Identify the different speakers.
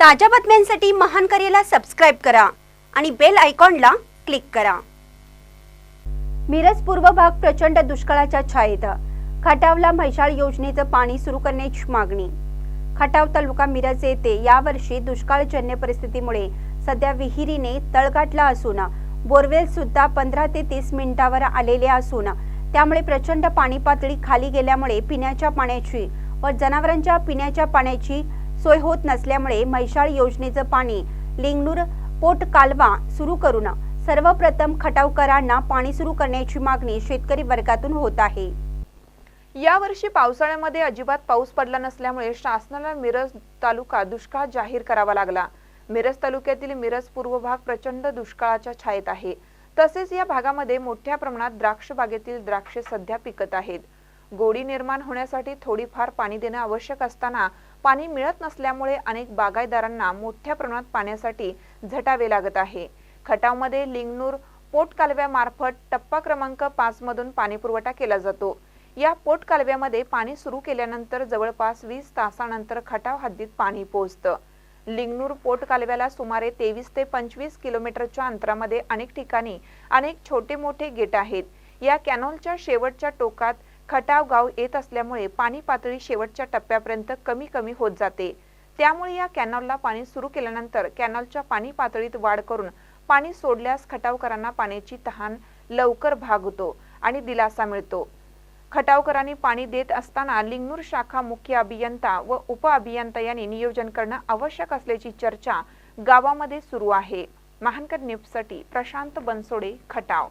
Speaker 1: ताज्या बातम्यांसाठी महान करेला सबस्क्राईब करा आणि बेल आयकॉनला क्लिक करा. मिरज पूर्व भाग प्रचंड दुष्काळाच्या छायेत. खटावला म्हैसाळ योजनेचं पाणी सुरू करण्याची मागणी. खटाव तालुका मिरज येथे यावर्षी दुष्काळजन्य परिस्थितीमुळे सध्या विहिरीने तळ गाठला असून बोरवेल सुद्धा पंधरा ते तीस मिनिटावर आलेले असून त्यामुळे प्रचंड पाणी पातळी खाली गेल्यामुळे पिण्याच्या पाण्याची व जनावरांच्या पिण्याच्या पाण्याची सोय होत नसल्यामुळे म्हैसाळ योजनेचं पाणी लिंगणूर पोट कालवा सुरू करून सर्वप्रथम खटावकरांना पाणी सुरू करण्याची मागणी शेतकरी वर्गातून होत आहे.
Speaker 2: यावर्षी पावसाळ्यामध्ये अजिबात पाऊस पडला नसल्यामुळे शासनाला मिरज तालुका दुष्काळ जाहीर करावा लागला. मिरज तालुक्यातील मिरज पूर्व भाग प्रचंड दुष्काळाच्या छायेत आहे. तसेच या भागामध्ये मोठ्या प्रमाणात द्राक्ष बागेतील द्राक्षे सध्या पिकत आहेत. गोडी निर्माण होण्यासाठी थोडीफार पाणी देणं आवश्यक असताना पाणी मिळत नसल्यामुळे अनेक बागायदारांना मोठ्या प्रमाणात पाण्यासाठी झटावे लागत आहे. खटावमध्ये लिंगणूर पोट कालव्यामार्फत टप्पा क्रमांक पाच मधून पाणी पुरवठा केला जातो. या पोट कालव्यामध्ये पाणी सुरू केल्यानंतर जवळपास वीस तासानंतर खटाव हद्दीत पाणी पोहोचतं. लिंगणूर पोट कालव्याला सुमारे तेवीस ते पंचवीस किलोमीटरच्या अंतरामध्ये अनेक ठिकाणी अनेक छोटे मोठे गेट आहेत. या कॅनॉलच्या शेवटच्या टोकात खटाव गाव येत असल्यामुळे पाणी पातळी शेवटच्या टप्प्यापर्यंत कमी कमी होत जाते. त्यामुळे या कॅनॉलला पाणी सुरू केल्यानंतर कॅनॉलच्या पाणी पातळीत वाढ करून पाणी सोडल्यास खटावकरांना पाण्याची तहान लवकर भागतो आणि दिलासा मिळतो. खटावकरांनी पाणी देत असताना लिंगनूर शाखा मुख्य अभियंता व उप अभियंता यांनी नियोजन करणं आवश्यक असल्याची चर्चा गावामध्ये सुरू आहे. महानकर न्यूजसाठी प्रशांत बनसोडे खटाव.